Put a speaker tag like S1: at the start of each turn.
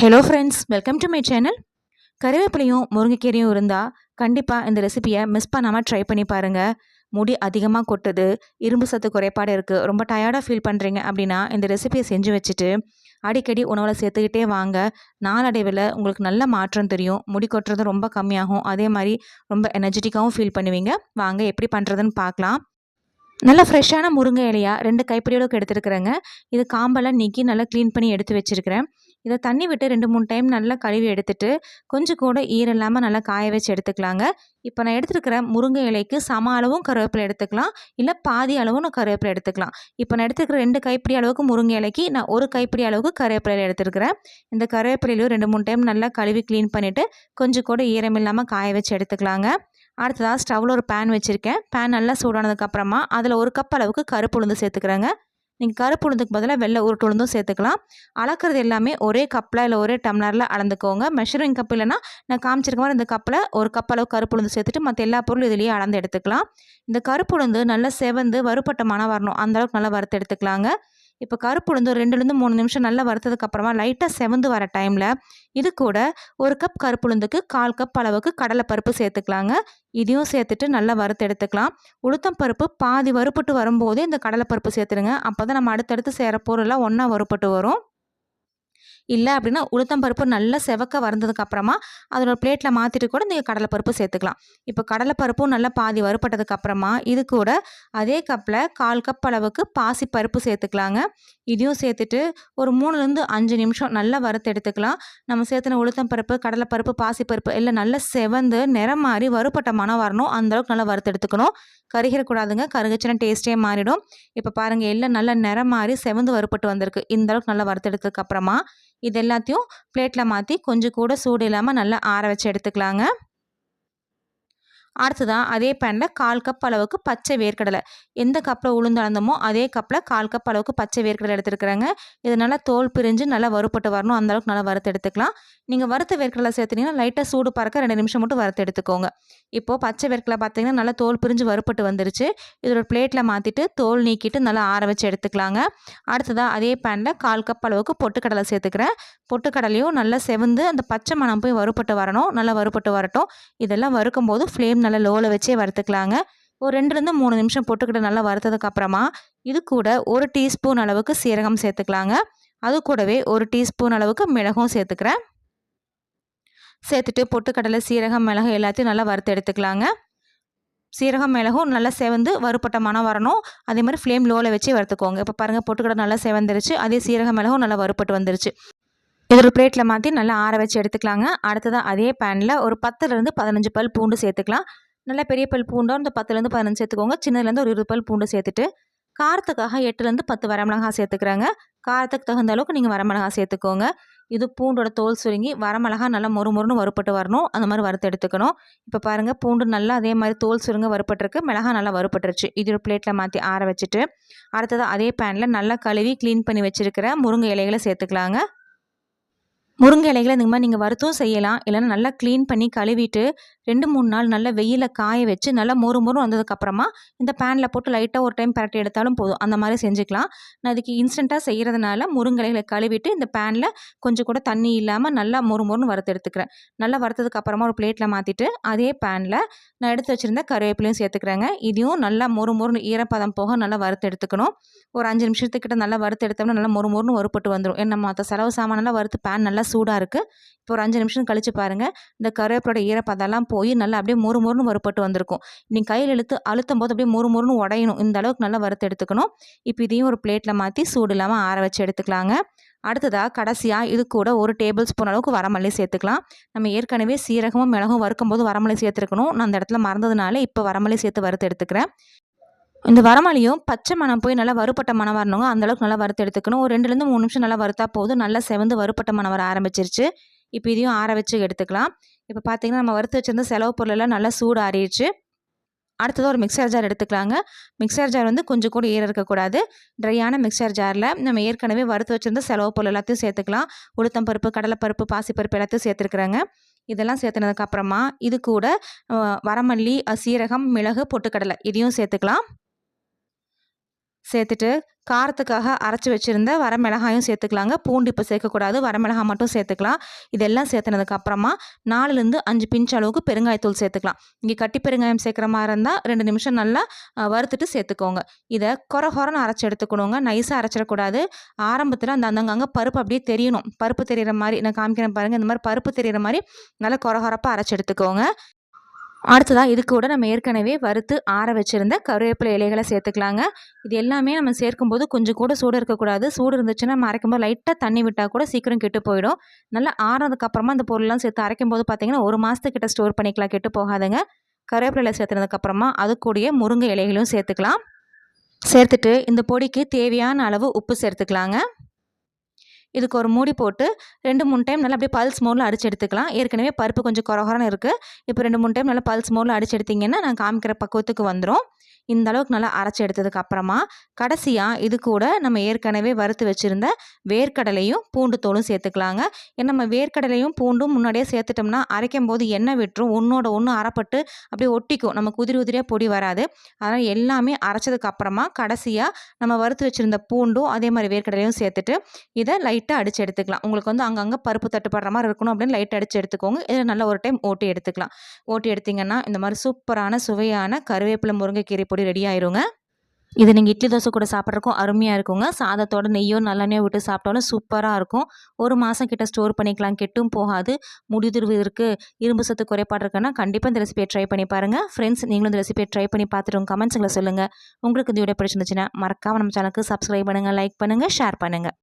S1: Hello friends welcome to my channel கருவேப்பிலையும் முருங்கைக்கீரையும் இருந்தால் கண்டிப்பாக இந்த ரெசிபியை மிஸ் பண்ணாமல் ட்ரை பண்ணி பாருங்கள் முடி அதிகமாக கொட்டுது இரும்பு சத்து குறைபாடு இருக்குது ரொம்ப டயர்டாக ஃபீல் பண்ணுறீங்க அப்படின்னா இந்த ரெசிபியை செஞ்சு வச்சுட்டு அடிக்கடி உணவில் சேர்த்துக்கிட்டே வாங்க. நாளடைவில் உங்களுக்கு நல்ல மாற்றம் தெரியும் முடி கொட்டுறது ரொம்ப கம்மியாகும் அதே மாதிரி ரொம்ப எனர்ஜெட்டிக்காகவும் ஃபீல் பண்ணுவீங்க. வாங்க எப்படி பண்ணுறதுன்னு பார்க்கலாம். நல்ல ஃப்ரெஷ்ஷான முருங்கை இலையாக ரெண்டு கைப்பிடியோட எடுத்துருக்குறேங்க. இது காம்பெல்லாம் நீக்கி நல்லா க்ளீன் பண்ணி எடுத்து வச்சுருக்கிறேன். இதை தண்ணி விட்டு ரெண்டு மூணு டைம் நல்லா கழுவி எடுத்துட்டு கொஞ்சம் கூட ஈரம் இல்லாமல் நல்லா காய வச்சு எடுத்துக்கலாங்க. இப்போ நான் எடுத்துருக்கிற முருங்கை இலைக்கு சம அளவும் கருவேப்பிலை எடுத்துக்கலாம். இல்லை பாதி அளவும் நான் கருவேப்பிலை எடுத்துக்கலாம். இப்போ நான் எடுத்துருக்கிற ரெண்டு கைப்பிடி அளவுக்கு முருங்கை இலைக்கு நான் ஒரு கைப்பிடி அளவுக்கு கருவேப்பிலை எடுத்துருக்கிறேன். இந்த கருவேப்பிலையிலையும் ரெண்டு மூணு டைம் நல்லா கழுவி க்ளீன் பண்ணிவிட்டு கொஞ்சம் கூட ஈரம் இல்லாமல் காய வச்சு எடுத்துக்கலாங்க. அடுத்ததாக ஸ்டவ்வில் ஒரு பேன் வச்சுருக்கேன். பேன் நல்லா சூடானதுக்கப்புறமா அதில் ஒரு கப் அளவுக்கு கருப்பு உளுந்து சேர்த்துக்கிறேங்க. நீங்கள் கருப்பு உளுந்துக்கு பதிலாக வெள்ளை உருட்டு உளுந்தும் சேர்த்துக்கலாம். அளக்கிறது எல்லாமே ஒரே கப்பில் இல்லை ஒரே டம்ளரில் அளந்துக்கோங்க. மெஷரிங் கப் இல்லைனா நான் காமிச்சிருக்க மாதிரி இந்த கப்பில் ஒரு கப் அளவு கருப்பு உளுந்து சேர்த்துட்டு மற்ற எல்லா பொருளும் இதுலேயே அளந்து எடுத்துக்கலாம். இந்த கருப்பு உளுந்து நல்லா செவந்து வறுப்பட்ட மனம் வரணும். அந்தளவுக்கு நல்லா வறுத்து எடுத்துக்கலாங்க. இப்போ கருப்பு உளுந்து ஒரு ரெண்டுலேருந்து மூணு நிமிஷம் நல்லா வறுத்ததுக்கு அப்புறமா லைட்டாக செவந்து வர டைமில் இது கூட ஒரு கப் கருப்பு உளுந்துக்கு கால் கப் அளவுக்கு கடலைப்பருப்பு சேர்த்துக்கலாங்க. இதையும் சேர்த்துட்டு நல்லா வறுத்து எடுத்துக்கலாம். உளுத்தம் பருப்பு பாதி வறுப்பட்டு வரும்போதே இந்த கடலைப்பருப்பு சேர்த்துடுங்க. அப்போ தான் நம்ம அடுத்தடுத்து சேர பொருளாக ஒன்றா வறுப்பட்டு வரும். இல்லை அப்படின்னா உளுத்தம் பருப்பு நல்லா செவக்க வறந்ததுக்கு அப்புறமா அதோட பிளேட்டில் மாற்றிட்டு கூட நீங்கள் கடலைப்பருப்பு சேர்த்துக்கலாம். இப்போ கடலைப்பருப்பும் நல்லா பாதி வறுப்பட்டதுக்கப்புறமா இது கூட அதே கப்பில் கால் கப் அளவுக்கு பாசி பருப்பு சேர்த்துக்கலாங்க. இதையும் சேர்த்துட்டு ஒரு மூணுலேருந்து அஞ்சு நிமிஷம் நல்லா வறுத்து எடுத்துக்கலாம். நம்ம சேர்த்துன உளுத்தம் பருப்பு கடலைப்பருப்பு பாசிப்பருப்பு எல்லாம் நல்லா செவந்து நிறம் மாறி வறுப்பட்ட மனம் வரணும். அந்தளவுக்கு நல்லா வறுத்து எடுத்துக்கணும். கருகிடக்கூடாதுங்க. கருகச்சின டேஸ்ட்டே மாறிடும். இப்போ பாருங்கள் எல்லாம் நல்லா நிறம் மாறி செவந்து வறுப்பட்டு வந்திருக்கு. இந்த அளவுக்கு நல்லா வறுத்து எடுத்ததுக்கப்புறமா இது எல்லாத்தையும் பிளேட்டில் மாற்றி கொஞ்சம் கூட சூடு இல்லாமல் நல்லா ஆற வச்சு எடுத்துக்கலாங்க. அடுத்ததான் அதே பேனில் கால் கப் அளவுக்கு பச்சை வேர்க்கடலை. எந்த கப்பில் உளுந்தளந்தமோ அதே கப்பில் கால் கப் அளவுக்கு பச்சை வேர்க்கடலை எடுத்துருக்குறாங்க. இது நல்லா தோல் பிரிஞ்சு நல்லா வறுப்பட்டு வரணும். அந்தளவுக்கு நல்லா வறுத்து எடுத்துக்கலாம். நீங்கள் வறுத்த வேர்க்கடலை சேர்த்துனீங்கன்னா லைட்டாக சூடு பறக்க ரெண்டு நிமிஷம் மட்டும் வறுத்து எடுத்துக்கோங்க. இப்போது பச்சை வேர்க்கடலை பார்த்தீங்கன்னா நல்லா தோல் பிரிஞ்சு வறுப்பட்டு வந்துருச்சு. இதோட பிளேட்டில் மாற்றிட்டு தோல் நீக்கிட்டு நல்லா ஆற வச்சு எடுத்துக்கலாங்க. அடுத்ததாக அதே பேனில் கால் கப் அளவுக்கு பொட்டுக்கடலை சேர்த்துக்கிறேன். பொட்டுக்கடலையும் நல்லா செவந்து அந்த பச்சை மணம் போய் வறுப்பட்டு வரணும். நல்லா வறுப்பட்டு வரட்டும். இதெல்லாம் வறுக்கும் போது ஃப்ளேம் நல்லா லோவில் வச்சே வறுத்துக்கலாங்க. ஒரு ரெண்டுலேருந்து மூணு நிமிஷம் பொட்டுக்கடலை நல்லா வறுத்ததுக்கப்புறமா இது கூட ஒரு டீஸ்பூன் அளவுக்கு சீரகம் சேர்த்துக்கலாங்க. அது கூடவே ஒரு டீஸ்பூன் அளவுக்கு மிளகும் சேர்த்துக்கிறேன். சேர்த்துட்டு பொட்டுக்கடலை சீரகம் மிளகு எல்லாத்தையும் நல்லா வறுத்து எடுத்துக்கலாங்க. சீரகம் மிளகும் நல்லா செவந்து வறுப்பட்ட மனம் வரணும். அதே மாதிரி ஃப்ளேம் லோவில் வச்சு வறுத்துக்கோங்க. இப்போ பாருங்கள் பொட்டுக்கடை நல்லா செவந்துருச்சு. அதே சீரக மிளகும் நல்லா வறுப்பட்டு வந்துருச்சு. இது ஒரு பிளேட்டில் மாற்றி நல்லா ஆற வச்சு எடுத்துக்கலாங்க. அடுத்ததாக அதே பேனில் ஒரு பத்துலேருந்து பதினஞ்சு பல் பூண்டு சேர்த்துக்கலாம். நல்லா பெரிய பல் பூண்டோ இந்த பத்துலேருந்து பதினஞ்சு சேர்த்துக்கோங்க. சின்னதுலேருந்து ஒரு இருபது பல் பூண்டு சேர்த்துட்டு காரத்துக்காக எட்டுலேருந்து பத்து வரமிளகா சேர்த்துக்கிறாங்க. காரத்துக்கு தகுந்த அளவுக்கு நீங்கள் வரமிளகா சேர்த்துக்கோங்க. இது பூண்டோட தோல் சுருங்கி வரமிளகா நல்லா மொறு மொறுன்னு வறுப்பட்டு வரணும். அந்த மாதிரி வறுத்து எடுத்துக்கணும். இப்போ பாருங்கள் பூண்டு நல்லா அதே மாதிரி தோல் சுருங்க வறுப்பட்டுருக்கு மிளகா நல்லா வறுப்பட்டுருச்சு இது ஒரு பிளேட்டில் மாற்றி ஆற வச்சுட்டு அடுத்ததாக அதே பேனில் நல்லா கழுவி க்ளீன் பண்ணி வச்சுருக்கிற முருங்கை இலைகளை சேர்த்துக்கலாங்க. முருங்கை இலைகளை இந்த மாதிரி நீங்கள் வறுத்தும் செய்யலாம். இல்லைன்னா நல்லா க்ளீன் பண்ணி கழுவிட்டு ரெண்டு மூணு நாள் நல்லா வெயிலில் காய வச்சு நல்லா மொறு மொறு வந்ததுக்கப்புறமா இந்த பேனில் போட்டு லைட்டாக ஒரு டைம் பரட்டி எடுத்தாலும் போதும். அந்த மாதிரி செஞ்சுக்கலாம். நான் அதுக்கு இன்ஸ்டண்ட்டாக செய்கிறதுனால முருங்கலைகளை கழுவிட்டு இந்த பேனில் கொஞ்சம் கூட தண்ணி இல்லாமல் நல்லா மொறு மொறுன்னு வறுத்து எடுத்துக்கிறேன். நல்லா வறுத்ததுக்கப்புறமா ஒரு பிளேட்டில் மாற்றிட்டு அதே பேனில் நான் எடுத்து வச்சுருந்த கருவேப்பிலையும் சேர்த்துக்கிறேங்க. இதையும் நல்லா மொறு மொறுன்னு ஈரப்பதம் போக நல்லா வறுத்து எடுத்துக்கணும். ஒரு அஞ்சு நிமிஷத்துக்கிட்ட நல்லா வறுத்து எடுத்தோம்னா நல்லா மொறு மொறுன்னு வறுப்பட்டு வந்துடும் ஏன்னா மற்ற செலவு சாமானெல்லாம் வறுத்து பேன் நல்லா சூடாக இருக்குது இப்போ ஒரு அஞ்சு நிமிஷம் கழித்து பாருங்கள் இந்த கருவேப்பிலோட ஈரப்பதெல்லாம் போய் நல்லா அப்படியே மொறு மொறுன்னு வறுப்பட்டு வந்திருக்கும். நீங்கள் கையில் இழுத்து அழுத்தும் போது அப்படியே மொறு மொறுன்னு உடையணும். இந்த அளவுக்கு நல்லா வறுத்து எடுத்துக்கணும். இப்போ இதையும் ஒரு பிளேட்டில் மாற்றி சூடு இல்லாமல் ஆற வச்சு எடுத்துக்கலாங்க. அடுத்ததாக கடைசியாக இது கூட ஒரு டேபிள் ஸ்பூன் அளவுக்கு வரமல்லி சேர்த்துக்கலாம். நம்ம ஏற்கனவே சீரகமும் மிளகும் வறுக்கும் போது வரமல்லி சேர்த்துருக்கணும். நான் அந்த இடத்துல மறந்ததுனால இப்போ வரமல்லி சேர்த்து வறுத்து எடுத்துக்கிறேன். இந்த வரமளியும் பச்சை மணம் போய் நல்லா வறுப்பட்ட மனம் வரணுங்க. அந்தளவுக்கு நல்லா வறுத்து எடுத்துக்கணும். ஒரு ரெண்டுலேருந்து மூணு நிமிஷம் நல்லா வறுத்தா போதும். நல்லா செவந்து வறுப்பட்ட மனம் வர ஆரம்பிச்சிருச்சு. இப்போ இதையும் ஆற வச்சு எடுத்துக்கலாம். இப்போ பார்த்தீங்கன்னா நம்ம வறுத்து வச்சிருந்த செலவு பொருளெல்லாம் நல்லா சூடு ஆறிடுச்சு அடுத்தது ஒரு மிக்சர் ஜார் எடுத்துக்கலாங்க. மிக்சர் ஜார் வந்து கொஞ்சம் கூட ஈர இருக்கக்கூடாது. ட்ரையான மிக்சர் ஜாரில் நம்ம ஏற்கனவே வறுத்து வச்சிருந்த செலவு பொருள் எல்லாத்தையும் சேர்த்துக்கலாம். உளுத்தம் பருப்பு கடலைப்பருப்பு பாசிப்பருப்பு எல்லாத்தையும் சேர்த்துருக்குறாங்க. இதெல்லாம் சேர்த்துனதுக்கப்புறமா இது கூட வரமல்லி சீரகம் மிளகு பொட்டுக்கடலை இதையும் சேர்த்துக்கலாம். சேர்த்துட்டு காரத்துக்காக அரைச்சி வச்சுருந்த வரமிளகாயும் சேர்த்துக்கலாங்க. பூண்டு இப்போ சேர்க்கக்கூடாது. வரமிளகாய் மட்டும் சேர்த்துக்கலாம். இதெல்லாம் சேர்த்துனதுக்கு அப்புறமா நாலுலேருந்து அஞ்சு பிஞ்ச் அளவுக்கு பெருங்காயத்தூள் சேர்த்துக்கலாம். இங்கே கட்டி பெருங்காயம் சேர்க்குற மாதிரி இருந்தால் ரெண்டு நிமிஷம் நல்லா வறுத்துட்டு சேர்த்துக்கோங்க. இதை கொர குறைன்னு அரைச்சி எடுத்துக்கணுங்க. நைஸாக அரைச்சிடக்கூடாது. ஆரம்பத்தில் அந்த அந்தங்க பருப்பு அப்படியே தெரியணும். பருப்பு தெரிகிற மாதிரி நான் காமிக்கிறேன் பாருங்கள் இந்த மாதிரி பருப்பு தெரிகிற மாதிரி நல்லா கொர கொரப்பாக அரைச்சி எடுத்துக்கோங்க. அடுத்ததாக இது கூட நம்ம ஏற்கனவே வறுத்து ஆற வச்சுருந்த கருவேப்பிலை இலைகளை சேர்த்துக்கலாங்க. இது எல்லாமே நம்ம சேர்க்கும்போது கொஞ்சம் கூட சூடு இருக்கக்கூடாது. சூடு இருந்துச்சுன்னா நம்ம அரைக்கும்போது லைட்டாக தண்ணி விட்டால் கூட சீக்கிரம் கெட்டு போயிடும். நல்லா ஆறுனதுக்கப்புறமா அந்த பொருள்லாம் சேர்த்து அரைக்கும் போது பார்த்தீங்கன்னா ஒரு மாதத்துக்கிட்ட ஸ்டோர் பண்ணிக்கலாம். கெட்டு போகாதுங்க. கருவேப்பிலை இலை சேர்த்துனதுக்கப்புறமா அது கூடிய முருங்கை இலைகளும் சேர்த்துக்கலாம். சேர்த்துட்டு இந்த பொடிக்கு தேவையான அளவு உப்பு சேர்த்துக்கலாங்க. இதுக்கு ஒரு மூடி போட்டு ரெண்டு மூணு டைம் நல்லா அப்படியே பல்ஸ் மோடில் அடிச்சு எடுத்துக்கலாம். ஏற்கனவே பருப்பு கொஞ்சம் குறகுறன்னு இருக்குது இப்போ ரெண்டு மூணு டைம் நல்லா பல்ஸ் மோடில் அடிச்சு எடுத்திங்கன்னா நான் காமிக்கிற பக்குவத்துக்கு வந்துடும் இந்த அளவுக்கு நல்லா அரைச்சி எடுத்ததுக்கு அப்புறமா கடைசியாக இது கூட நம்ம ஏற்கனவே வறுத்து வச்சுருந்த வேர்க்கடலையும் பூண்டு தோலும் சேர்த்துக்கலாங்க. ஏன்னா நம்ம வேர்க்கடலையும் பூண்டும் முன்னாடியே சேர்த்துட்டோம்னா அரைக்கும் போது எண்ணெய் விட்டுரும் ஒன்றோட ஒன்று அரைப்பட்டு அப்படியே ஒட்டிக்கும். நம்ம குதிரி உதிரியாக பொடி வராது. அதனால் எல்லாமே அரைச்சதுக்கு அப்புறமா கடைசியாக நம்ம வறுத்து வச்சுருந்த பூண்டும் அதே மாதிரி வேர்க்கடலையும் சேர்த்துட்டு இதை லைட்டாக அடித்து எடுத்துக்கலாம். உங்களுக்கு வந்து அங்கங்கே பருப்பு தட்டுப்படுற மாதிரி இருக்கணும் அப்படின்னு லைட் அடித்து எடுத்துக்கோங்க. இதில் நல்லா ஒரு டைம் ஓட்டி எடுத்துக்கலாம். ஓட்டி எடுத்திங்கன்னா இந்த மாதிரி சூப்பரான சுவையான கருவேப்பிலை முருங்கைக்கீரை பொடி ரெடி ஆயிருங்க. இது நீங்கள் இட்லி தோசை கூட சாப்பிட்றதுக்கும் அருமையாக இருக்குங்க. சாதத்தோட நெய்யோ நல்லெண்ணெயோ விட்டு சாப்பிட்டாலும் சூப்பராக இருக்கும். ஒரு மாதம் கிட்ட ஸ்டோர் பண்ணிக்கலாம் கெட்டும் போகாது. முடிதிர்வு இருக்குது இரும்பு சத்து குறைபாடு இருக்குன்னா கண்டிப்பாக இந்த ரெசிபியை ட்ரை பண்ணி பாருங்கள் ஃப்ரெண்ட்ஸ் நீங்களும் இந்த ரெசிபியை ட்ரை பண்ணி பார்த்துட்டு உங்கள் கமெண்ட்ஸுங்களை சொல்லுங்கள் உங்களுக்கு இந்த வீடியோ பிடிச்சிருந்துச்சுன்னா மறக்காமல் நம்ம சேனலுக்கு சப்ஸ்கிரைப் பண்ணுங்கள் லைக் பண்ணுங்கள் ஷேர் பண்ணுங்கள்